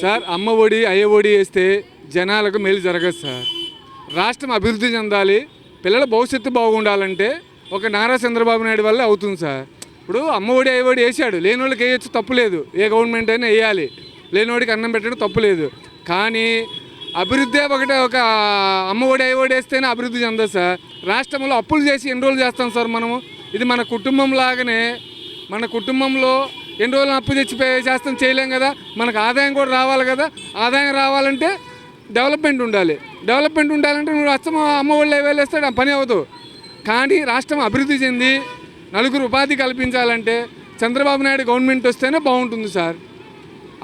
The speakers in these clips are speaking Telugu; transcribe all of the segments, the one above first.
సార్ అమ్మ ఒడి అయ్య ఒడి వేస్తే జనాలకు మేలు జరగదు సార్ రాష్ట్రం అభివృద్ధి చెందాలి పిల్లల భవిష్యత్తు బాగుండాలంటే ఒక నారా చంద్రబాబు నాయుడు వల్ల అవుతుంది సార్ ఇప్పుడు అమ్మ ఒడి అయ్య ఒడి వేసాడు లేని వాళ్ళకి వేయచ్చు తప్పు లేదు. ఏ గవర్నమెంట్ అయినా వేయాలి. లేనివాడికి అన్నం పెట్టడం తప్పు లేదు. కానీ అభివృద్ధి ఒకటే ఒక అమ్మ ఒడి అయ్య ఒడి వేస్తేనే అభివృద్ధి చెందదు సార్ రాష్ట్రంలో అప్పులు చేసి ఎన్ని రోజులు చేస్తాం సార్ మనము? ఇది మన కుటుంబం లాగానే మన కుటుంబంలో ఎన్ని రోజులు అప్పు తెచ్చి చేస్తాం చేయలేం కదా. మనకు ఆదాయం కూడా రావాలి కదా. ఆదాయం రావాలంటే డెవలప్మెంట్ ఉండాలి. డెవలప్మెంట్ ఉండాలంటే నువ్వు అచ్చం అమ్మ వాళ్ళు వేలేస్తాడు పని అవ్వదు. కానీ రాష్ట్రం అభివృద్ధి చెంది నలుగురు ఉపాధి కల్పించాలంటే చంద్రబాబు నాయుడు గవర్నమెంట్ వస్తేనే బాగుంటుంది సార్.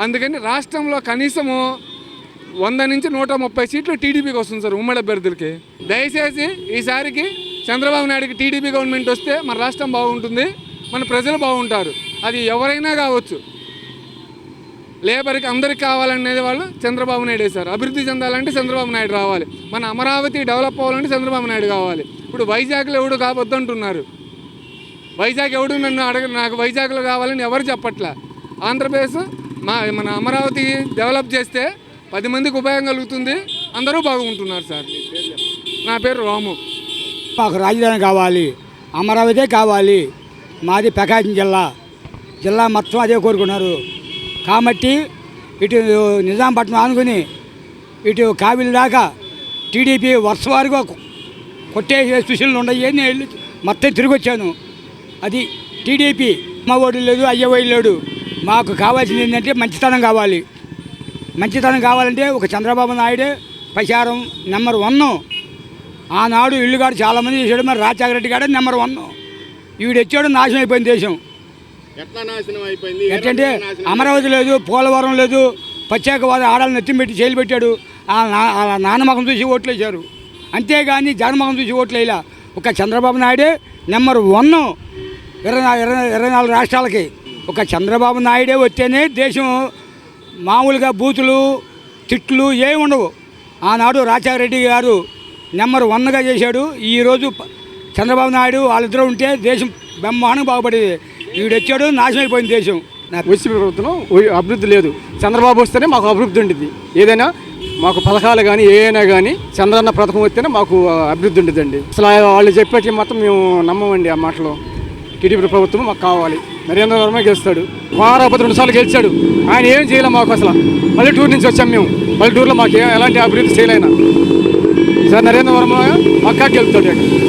అందుకని రాష్ట్రంలో కనీసము వంద నుంచి నూట ముప్పై సీట్లు టీడీపీకి వస్తుంది సార్ ఉమ్మడి అభ్యర్థులకి. దయచేసి ఈసారికి చంద్రబాబు నాయుడుకి టీడీపీ గవర్నమెంట్ వస్తే మన రాష్ట్రం బాగుంటుంది మన ప్రజలు బాగుంటారు. అది ఎవరైనా కావచ్చు. లేబర్కి అందరికి కావాలనేది వాళ్ళు చంద్రబాబు నాయుడు వేశారు అభివృద్ధి చెందాలంటే చంద్రబాబు నాయుడు రావాలి. మన అమరావతి డెవలప్ అవ్వాలంటే చంద్రబాబు నాయుడు కావాలి. ఇప్పుడు వైజాగ్లో ఎవడు కావద్దు అంటున్నారు. వైజాగ్ ఎవడు నన్ను అడగ నాకు వైజాగ్లో కావాలని ఎవరు చెప్పట్లే? ఆంధ్రప్రదేశ్ మా మన అమరావతి డెవలప్ చేస్తే పది మందికి ఉపయోగం కలుగుతుంది. అందరూ బాగుంటున్నారు సార్. నా పేరు రాము. మాకు రాజధాని కావాలి. అమరావతి కావాలి. మాది ప్రకాశం జిల్లా. జిల్లా మొత్తం అదే కోరుకున్నారు. కాబట్టి ఇటు నిజాంపట్నం ఆనుకుని ఇటు కావిలి దాకా టీడీపీ వర్ష వారిగా కొట్టేసే సుశీలు ఉన్నాయి నేను వెళ్ళి మొత్తం తిరిగి వచ్చాను అది టీడీపీ మా ఓడి లేదు అయ్యవాడి లేడు. మాకు కావాల్సింది ఏంటంటే మంచితనం కావాలి. మంచితనం కావాలంటే ఒక చంద్రబాబు నాయుడే ప్రచారం నెంబర్ వన్. ఆనాడు ఇల్లుగాడు చాలామంది చేశాడు మరి రాజశేఖర రెడ్డి గాడే నెంబర్ వన్. ఈవిడ వచ్చాడు నాశనం అయిపోయింది దేశం. ఎట్లా నాశనం అయిపోయింది? ఏ ఎట్టంటే రకంగా నాశనం అమరావతి లేదు పోలవరం లేదు ప్రత్యేకవాద ఆడాలను నెత్తి పెట్టి జైలు పెట్టాడు. ఆ నా- ఆ నాన్నమకం చూసి ఓట్లు వేశారు అంతేగాని జగన్మకం చూసి ఓట్లు వేయలే ఒక చంద్రబాబు నాయుడే నెంబర్ వన్ ఇరవై ఇరవై ఇరవై నాలుగు రాష్ట్రాలకి. ఒక చంద్రబాబు నాయుడే వస్తేనే దేశం మామూలుగా బూతులు తిట్లు ఏమి ఉండవు. ఆనాడు రాజశేఖర రెడ్డి గారు నెంబర్ వన్గా చేశాడు. ఈరోజు చంద్రబాబు నాయుడు వాళ్ళిద్దరూ ఉంటే దేశం బ్రహ్మాండంగా బాగుపడేది. వీడొచ్చాడు నాశనం అయిపోయింది దేశం. నా వైసీపీ ప్రభుత్వం అభివృద్ధి లేదు. చంద్రబాబు వస్తేనే మాకు అభివృద్ధి ఉంటుంది ఏదైనా మాకు పథకాలు కానీ ఏదైనా కానీ చంద్రన్న పథకం వస్తేనే మాకు అభివృద్ధి ఉంటుందండి అసలు వాళ్ళు చెప్పేటి మొత్తం మేము నమ్మమండి ఆ మాటలో. టీడీపీ ప్రభుత్వం మాకు కావాలి. నరేంద్ర వర్మ గెలుస్తాడు. వారాపతి రెండు సార్లు గెలిచాడు. ఆయన ఏం చేయలేం మాకు అసలు. పల్లెటూరు నుంచి వచ్చాం మేము. పల్లెటూరులో మాకు ఎలాంటి అభివృద్ధి చేయలేనా. ఈసారి నరేంద్ర వర్మ పక్కా గెలుస్తాడు.